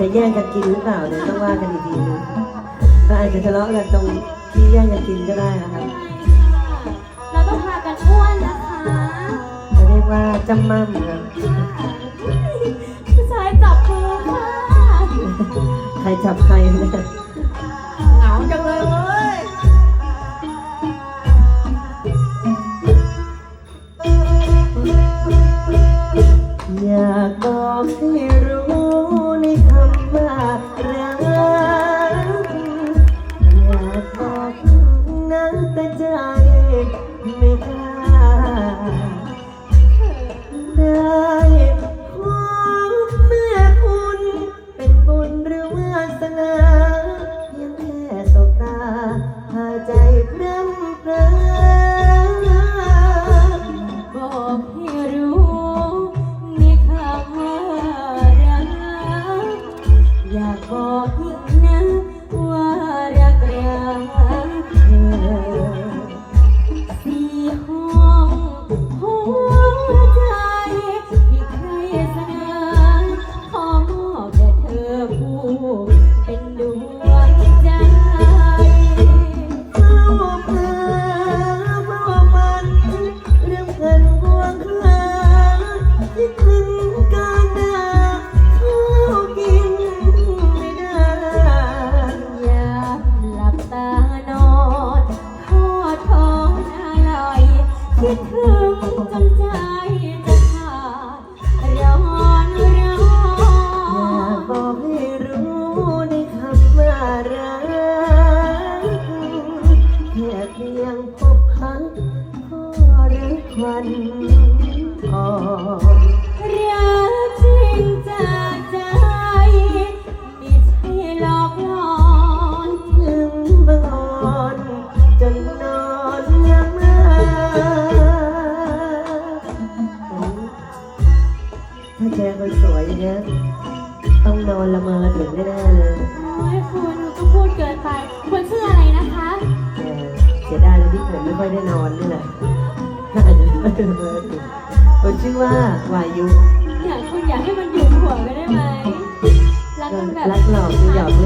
จะแย่งกันกินหรือเปล่าเดี๋ยวต้องว่ากันอีกทีนึงก็อาจจะทะเลาะกันตรงที่แย่งกันกินก็ได้นะครับเราต้องพากันอ้วนนะคะจะเรียกว่าจำมั่มครับผู้ชายจับมือค่ะใครจับใครนะเหงาจังเลยเว้ยอยากบอกให้ากบอกอีกนะว่ารักรักเธอ คิดถึงจนใจจะขาดร้อนร้อยากนบอกให้รู้ในคำว่ารักแค่เพียงพบครั้งก็รักควันอ่อนรัก ถ้าแกคนสวยอย่างเงี้ยต้องนอนละเมอถึงแน่ๆเลยโอ้ยคุณก็พูดเกินไปคุณชื่ออะไรนะคะแต่เสียดายเลยที่ผมไม่ค่อยได้นอนนี่แหละก็อาจจะไม่ได้ละเมอถึงคนชื่อว่าวายุอยากคุณอยากให้มันอยู่หัวไปได้ไหมรักกันแบบรักหลอกคือหยอกเล่นเ